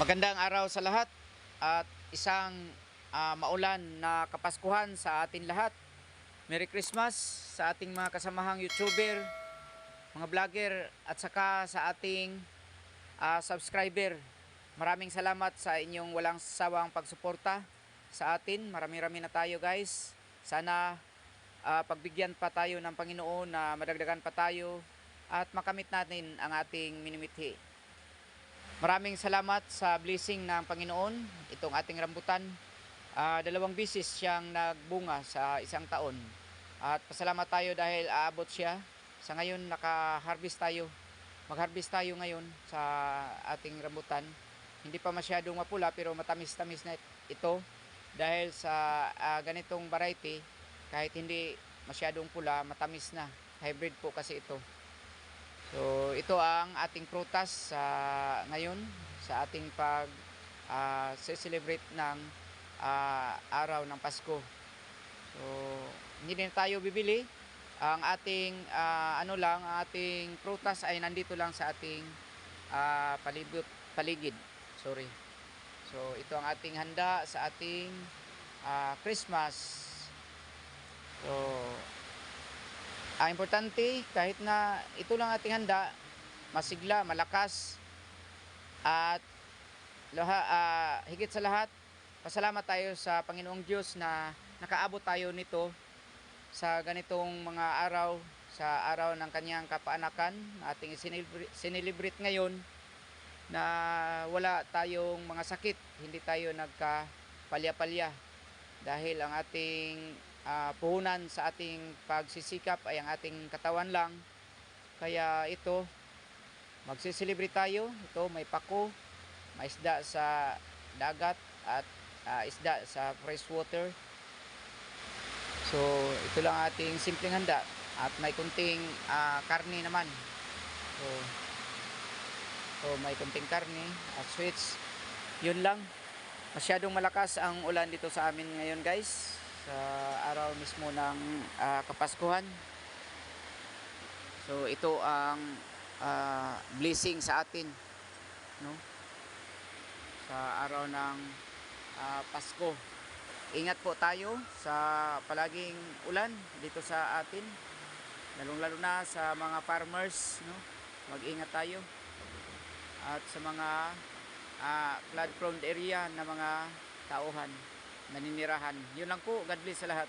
Magandang araw sa lahat at isang ah, maulan na kapaskuhan sa atin lahat. Merry Christmas sa ating mga kasamahang YouTuber, mga vlogger at saka sa ating ah, subscriber. Maraming salamat sa inyong walang sawang pagsuporta sa atin. Marami-rami na tayo guys. Sana ah, pagbigyan pa tayo ng Panginoon na madagdagan pa tayo at makamit natin ang ating minimithi. Maraming salamat sa blessing ng Panginoon, itong ating rambutan. Ah, dalawang bisis siyang nagbunga sa isang taon. At pasalamat tayo dahil aabot siya. Sa ngayon naka-harvest tayo. Mag-harvest tayo ngayon sa ating rambutan. Hindi pa masyadong mapula pero matamis-tamis na ito dahil sa ah, ganitong variety kahit hindi masyadong pula, matamis na. Hybrid po kasi ito. So, ito ang ating prutas sa ngayon sa ating pag ah, celebrate ng ah, araw ng Pasko. So, hindi din tayo bibili. Ang ating ah, ano lang, ang ating prutas ay nandito lang sa ating ah, palibot, paligid. Sorry. So, ito ang ating handa sa ating ah, Christmas. So, ang importante, kahit na ito lang ating handa, masigla, malakas, at laha, ah, higit sa lahat, pasalamat tayo sa Panginoong Diyos na nakaabot tayo nito sa ganitong mga araw, sa araw ng kanyang kapaanakan, ating sinilibrate ngayon na wala tayong mga sakit, hindi tayo nagka-palya-palya dahil ang ating ah, puhunan sa ating pagsisikap ay ang ating katawan lang. Kaya ito, magsisilibre tayo. Ito, may pako, may isda sa dagat at ah, isda sa fresh water. So, ito lang ating simpleng handa at may kunting ah, karne naman. So, so, may kunting karne at sweets. Yun lang. Masyadong malakas ang ulan dito sa amin ngayon guys sa araw mismo ng ah, Kapaskuhan. So ito ang ah, blessing sa atin no sa araw ng ah, Pasko. Ingat po tayo sa palaging ulan dito sa atin. Lalong-lalo na sa mga farmers, no? Mag-ingat tayo. At sa mga ah, flood prone area na mga tauhan naninirahan. Yun lang po. God bless sa lahat.